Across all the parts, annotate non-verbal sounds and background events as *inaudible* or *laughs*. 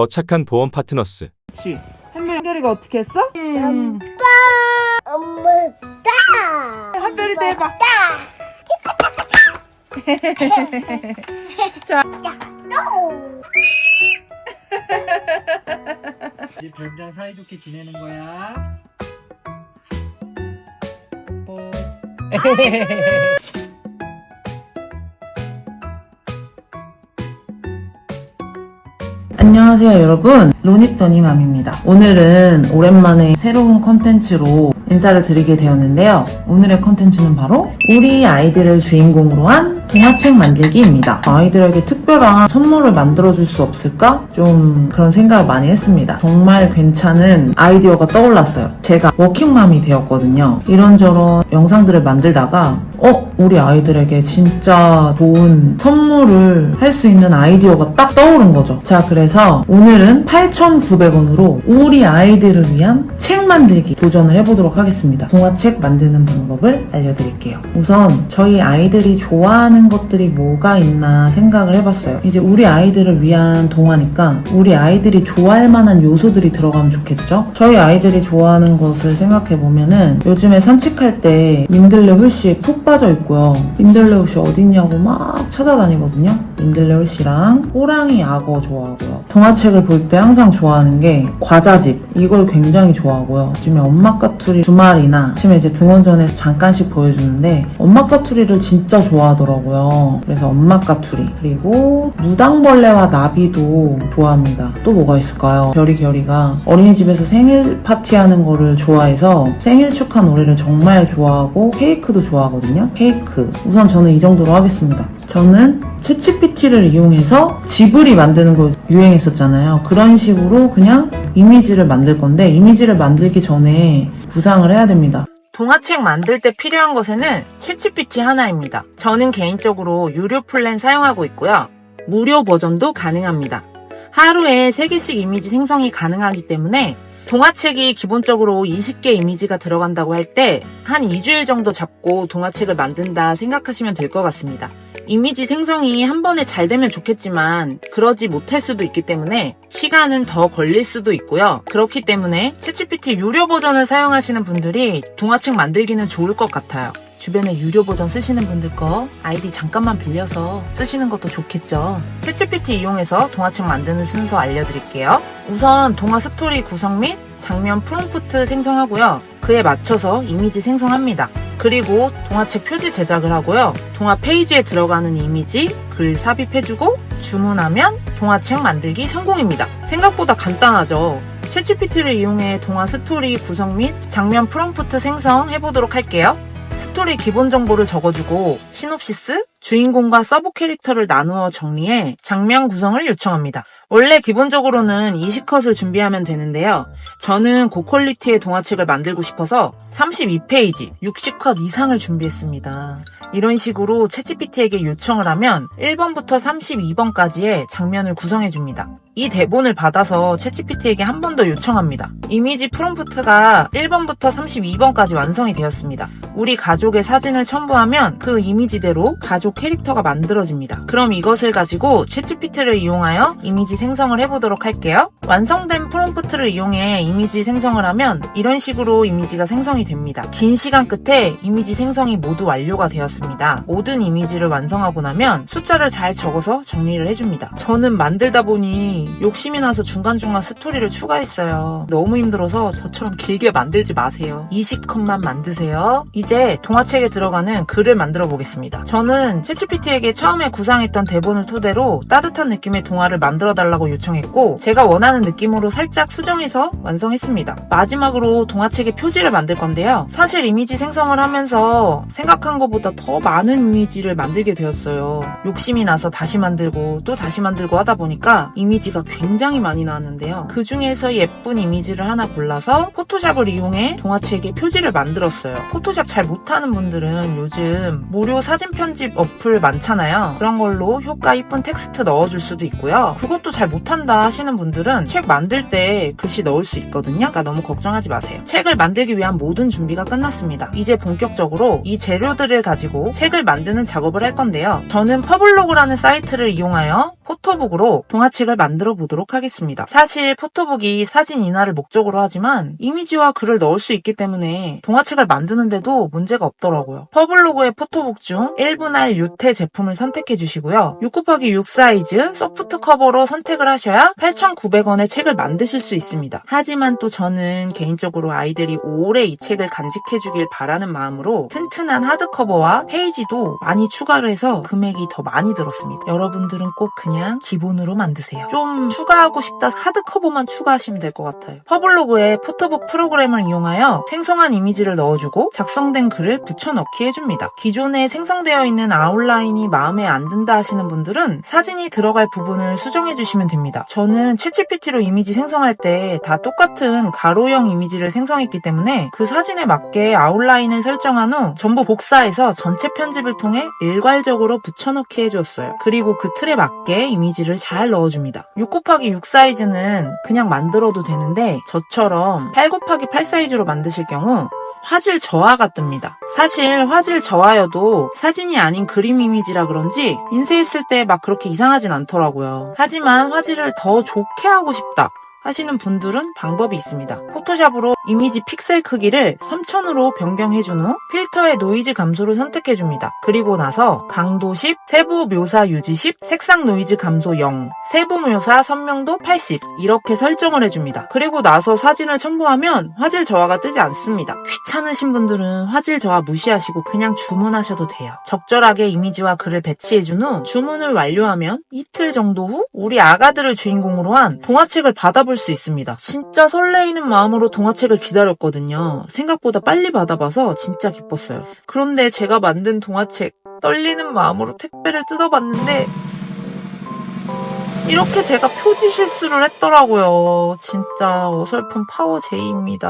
더 착한 보험 파트너스. 그렇지. 한별, 한별이가 어떻게 했어? 음. 엄마 따 한별이 도 해봐. *laughs* 이제 별이랑 사이좋게 지내는 거야. 뽀. 안녕하세요 여러분. 로니또니맘입니다. 오늘은 오랜만에 새로운 컨텐츠로 인사를 드리게 되었는데요. 오늘의 컨텐츠는 바로 우리 아이들을 주인공으로 한 동화책 만들기입니다. 아이들에게 특별한 선물을 만들어줄 수 없을까? 좀 그런 생각을 많이 했습니다. 정말 괜찮은 아이디어가 떠올랐어요. 제가 워킹맘이 되었거든요. 이런저런 영상들을 만들다가 어? 우리 아이들에게 진짜 좋은 선물을 할 수 있는 아이디어가 딱 떠오른 거죠. 자, 그래서 오늘은 8,900원으로 우리 아이들을 위한 책 만들기 도전을 해보도록 하겠습니다. 동화책 만드는 방법을 알려드릴게요. 우선 저희 아이들이 좋아하는 것들이 뭐가 있나 생각을 해봤어요. 이제 우리 아이들을 위한 동화니까 우리 아이들이 좋아할 만한 요소들이 들어가면 좋겠죠? 저희 아이들이 좋아하는 것을 생각해보면은 요즘에 산책할 때 민들레 홀씨에 푹 빠져 있고요. 민들레 홀씨 어딨냐고 막 찾아다니거든요. 민들레 홀씨랑 호랑이 악어 좋아하고요. 동화책을 볼 때 항상 좋아하는 게 과자집. 이걸 굉장히 좋아하고요. 요즘에 엄마 까투리 주말이나 아침에 이제 등원전에서 잠깐씩 보여주는데 엄마 까투리를 진짜 좋아하더라고요. 그래서 엄마 까투리. 그리고 무당벌레와 나비도 좋아합니다. 또 뭐가 있을까요? 별이 결이가 어린이집에서 생일 파티하는 거를 좋아해서 생일 축하 노래를 정말 좋아하고 케이크도 좋아하거든요. 케이크. 우선 저는 이 정도로 하겠습니다. 저는 채치피티를 이용해서 지브리 만드는 거 유행했었잖아요. 그런 식으로 그냥 이미지를 만들 건데 이미지를 만들기 전에 구상을 해야 됩니다. 동화책 만들 때 필요한 것에는 채치피티 하나입니다. 저는 개인적으로 유료 플랜 사용하고 있고요. 무료 버전도 가능합니다. 하루에 3개씩 이미지 생성이 가능하기 때문에 동화책이 기본적으로 20개 이미지가 들어간다고 할 때 한 2주일 정도 잡고 동화책을 만든다 생각하시면 될 것 같습니다. 이미지 생성이 한 번에 잘 되면 좋겠지만 그러지 못할 수도 있기 때문에 시간은 더 걸릴 수도 있고요. 그렇기 때문에 채찌PT 유료 버전을 사용하시는 분들이 동화책 만들기는 좋을 것 같아요. 주변에 유료 버전 쓰시는 분들 거 아이디 잠깐만 빌려서 쓰시는 것도 좋겠죠. 채찌PT 이용해서 동화책 만드는 순서 알려드릴게요. 우선 동화 스토리 구성 및 장면 프롬프트 생성하고요. 그에 맞춰서 이미지 생성합니다. 그리고 동화책 표지 제작을 하고요. 동화 페이지에 들어가는 이미지, 글 삽입해주고 주문하면 동화책 만들기 성공입니다. 생각보다 간단하죠. 채찌PT를 이용해 동화 스토리 구성 및 장면 프롬프트 생성해보도록 할게요. 스토리 기본 정보를 적어주고 시놉시스, 주인공과 서브 캐릭터를 나누어 정리해 장면 구성을 요청합니다. 원래 기본적으로는 20컷을 준비하면 되는데요. 저는 고퀄리티의 동화책을 만들고 싶어서 32페이지, 60컷 이상을 준비했습니다. 이런 식으로 채찌PT에게 요청을 하면 1번부터 32번까지의 장면을 구성해줍니다. 이 대본을 받아서 채찌PT에게 한 번 더 요청합니다. 이미지 프롬프트가 1번부터 32번까지 완성이 되었습니다. 우리 가족의 사진을 첨부하면 그 이미지대로 가족 캐릭터가 만들어집니다. 그럼 이것을 가지고 채찌PT를 이용하여 이미지 생성을 해보도록 할게요. 완성된 프롬프트를 이용해 이미지 생성을 하면 이런 식으로 이미지가 생성이 됩니다. 긴 시간 끝에 이미지 생성이 모두 완료가 되었습니다. 모든 이미지를 완성하고 나면 숫자를 잘 적어서 정리를 해줍니다. 저는 만들다 보니 욕심이 나서 중간중간 스토리를 추가했어요. 너무 힘들어서 저처럼 길게 만들지 마세요. 20컷만 만드세요. 이제 동화책에 들어가는 글을 만들어 보겠습니다. 저는 채치PT에게 처음에 구상했던 대본을 토대로 따뜻한 느낌의 동화를 만들어 달라고 요청했고 제가 원하는 느낌으로 살짝 수정해서 완성했습니다. 마지막으로 동화책의 표지를 만들 건데요. 사실 이미지 생성을 하면서 생각한 것보다 더 많은 이미지를 만들게 되었어요. 욕심이 나서 다시 만들고 또 다시 만들고 하다 보니까 이미지가 굉장히 많이 나왔는데요. 그 중에서 예쁜 이미지를 하나 골라서 포토샵을 이용해 동화책의 표지를 만들었어요. 포토샵 잘 못하는 분들은 요즘 무료 사진 편집 어플 많잖아요. 그런 걸로 효과 이쁜 텍스트 넣어줄 수도 있고요. 그것도 잘 못한다 하시는 분들은 책 만들 때 글씨 넣을 수 있거든요. 그러니까 너무 걱정하지 마세요. 책을 만들기 위한 모든 준비가 끝났습니다. 이제 본격적으로 이 재료들을 가지고 책을 만드는 작업을 할 건데요. 저는 퍼블로그라는 사이트를 이용하여 포토북으로 동화책을 만들어 보도록 하겠습니다. 사실 포토북이 사진 인화를 목적으로 하지만 이미지와 글을 넣을 수 있기 때문에 동화책을 만드는데도 문제가 없더라고요. 퍼블로그의 포토북 중 1분할 유태 제품을 선택해 주시고요. 6 곱하기 6 사이즈 소프트 커버로 선택을 하셔야 8,900원의 책을 만드실 수 있습니다. 하지만 또 저는 개인적으로 아이들이 오래 이 책을 간직해 주길 바라는 마음으로 튼튼한 하드커버와 페이지도 많이 추가를 해서 금액이 더 많이 들었습니다. 여러분들은 꼭 그냥 기본으로 만드세요. 좀 추가하고 싶다 하드 커버만 추가하시면 될 것 같아요. 퍼블로그의 포토북 프로그램을 이용하여 생성한 이미지를 넣어주고 작성된 글을 붙여넣기 해줍니다. 기존에 생성되어 있는 아웃라인이 마음에 안 든다 하시는 분들은 사진이 들어갈 부분을 수정해 주시면 됩니다. 저는 챗GPT로 이미지 생성할 때 다 똑같은 가로형 이미지를 생성했기 때문에 그 사진에 맞게 아웃라인을 설정한 후 전부 복사해서 전체 편집을 통해 일괄적으로 붙여넣기 해주었어요. 그리고 그 틀에 맞게 이미지를 잘 넣어줍니다. 6 곱하기 6 사이즈는 그냥 만들어도 되는데 저처럼 8 곱하기 8 사이즈로 만드실 경우 화질 저하가 뜹니다. 사실 화질 저하여도 사진이 아닌 그림 이미지라 그런지 인쇄했을 때 막 그렇게 이상하진 않더라고요. 하지만 화질을 더 좋게 하고 싶다. 하시는 분들은 방법이 있습니다. 포토샵으로 이미지 픽셀 크기를 3000으로 변경해준 후 필터의 노이즈 감소를 선택해줍니다. 그리고 나서 강도 10, 세부 묘사 유지 10, 색상 노이즈 감소 0, 세부 묘사 선명도 80 이렇게 설정을 해줍니다. 그리고 나서 사진을 첨부하면 화질 저하가 뜨지 않습니다. 귀찮으신 분들은 화질 저하 무시하시고 그냥 주문하셔도 돼요. 적절하게 이미지와 글을 배치해준 후 주문을 완료하면 이틀 정도 후 우리 아가들을 주인공으로 한 동화책을 받아볼 수 있습니다. 진짜 설레이는 마음으로 동화책을 기다렸거든요. 생각보다 빨리 받아봐서 진짜 기뻤어요. 그런데 제가 만든 동화책 떨리는 마음으로 택배를 뜯어봤는데 이렇게 제가 표지 실수를 했더라고요. 진짜 어설픈 파워 제이입니다.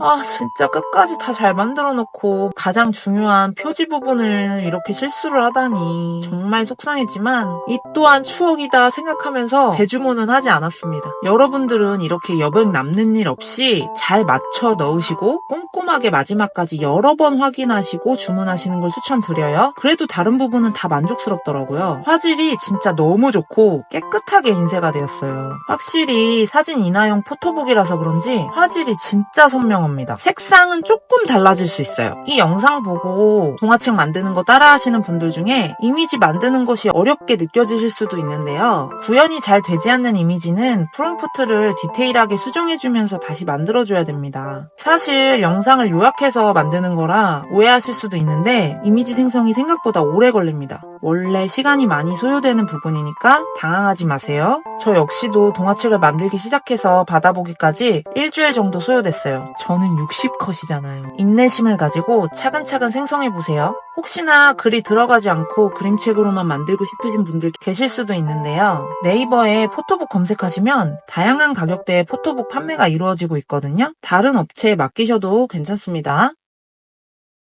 아, 진짜 끝까지 다 잘 만들어 놓고 가장 중요한 표지 부분을 이렇게 실수를 하다니 정말 속상했지만 이 또한 추억이다 생각하면서 재주문은 하지 않았습니다. 여러분들은 이렇게 여백 남는 일 없이 잘 맞춰 넣으시고 꼼꼼하게 마지막까지 여러 번 확인하시고 주문하시는 걸 추천드려요. 그래도 다른 부분은 다 만족스럽더라고요. 화질이 진짜 너무 좋고 깨끗 하게 인쇄가 되었어요. 확실히 사진 인화용 포토북이라서 그런지 화질이 진짜 선명합니다. 색상은 조금 달라질 수 있어요. 이 영상 보고 동화책 만드는 거 따라 하시는 분들 중에 이미지 만드는 것이 어렵게 느껴지실 수도 있는데요. 구현이 잘 되지 않는 이미지는 프롬프트를 디테일하게 수정해주면서 다시 만들어줘야 됩니다. 사실 영상을 요약해서 만드는 거라 오해하실 수도 있는데 이미지 생성이 생각보다 오래 걸립니다. 원래 시간이 많이 소요되는 부분이니까 당황하지 마세요. 저 역시도 동화책을 만들기 시작해서 받아보기까지 일주일 정도 소요됐어요. 저는 60컷이잖아요. 인내심을 가지고 차근차근 생성해보세요. 혹시나 글이 들어가지 않고 그림책으로만 만들고 싶으신 분들 계실 수도 있는데요. 네이버에 포토북 검색하시면 다양한 가격대의 포토북 판매가 이루어지고 있거든요. 다른 업체에 맡기셔도 괜찮습니다.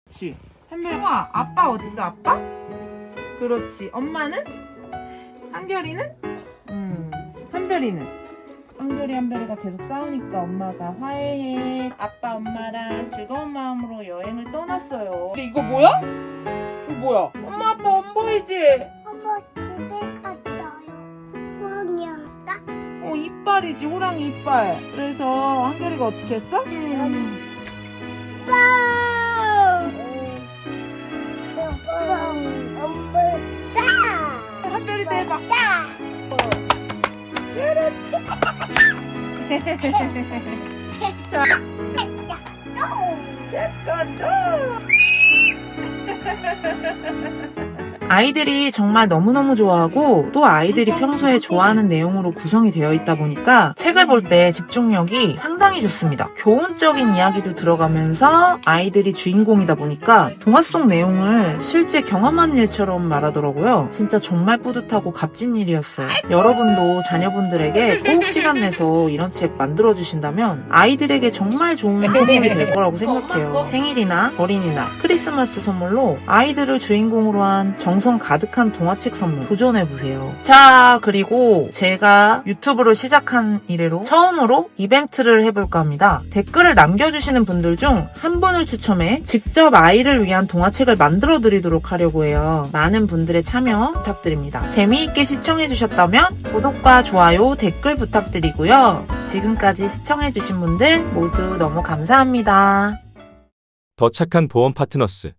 그렇지. 한별아, 아빠 어딨어, 아빠? 그렇지. 엄마는? 한결이는? 음, 한별이는? 한별이 한별이가 계속 싸우니까 엄마가 화해해. 아빠 엄마랑 즐거운 마음으로 여행을 떠났어요. 근데 이거 뭐야? 이거 뭐야? 엄마 아빠 안 보이지? 엄마 집에 갔어요. 왕이었다. 어 이빨이지 호랑이 이빨. 그래서 한별이가 어떻게 했어? 음. 빵! 자, *laughs* 아이들이 정말 너무너무 좋아하고 또 아이들이 평소에 좋아하는 내용으로 구성이 되어 있다 보니까 책을 볼 때 집중력이 상당히 좋습니다. 교훈적인 이야기도 들어가면서 아이들이 주인공이다 보니까 동화 속 내용을 실제 경험한 일처럼 말하더라고요. 진짜 정말 뿌듯하고 값진 일이었어요. 여러분도 자녀분들에게 꼭 시간 내서 이런 책 만들어 주신다면 아이들에게 정말 좋은 선물이 될 거라고 생각해요. 생일이나 어린이날, 크리스마스 선물로 아이들을 주인공으로 한 정. 정성 가득한 동화책 선물 도전해보세요. 자, 그리고 제가 유튜브를 시작한 이래로 처음으로 이벤트를 해볼까 합니다. 댓글을 남겨주시는 분들 중 한 분을 추첨해 직접 아이를 위한 동화책을 만들어 드리도록 하려고 해요. 많은 분들의 참여 부탁드립니다. 재미있게 시청해주셨다면 구독과 좋아요, 댓글 부탁드리고요. 지금까지 시청해주신 분들 모두 너무 감사합니다. 더 착한 보험 파트너스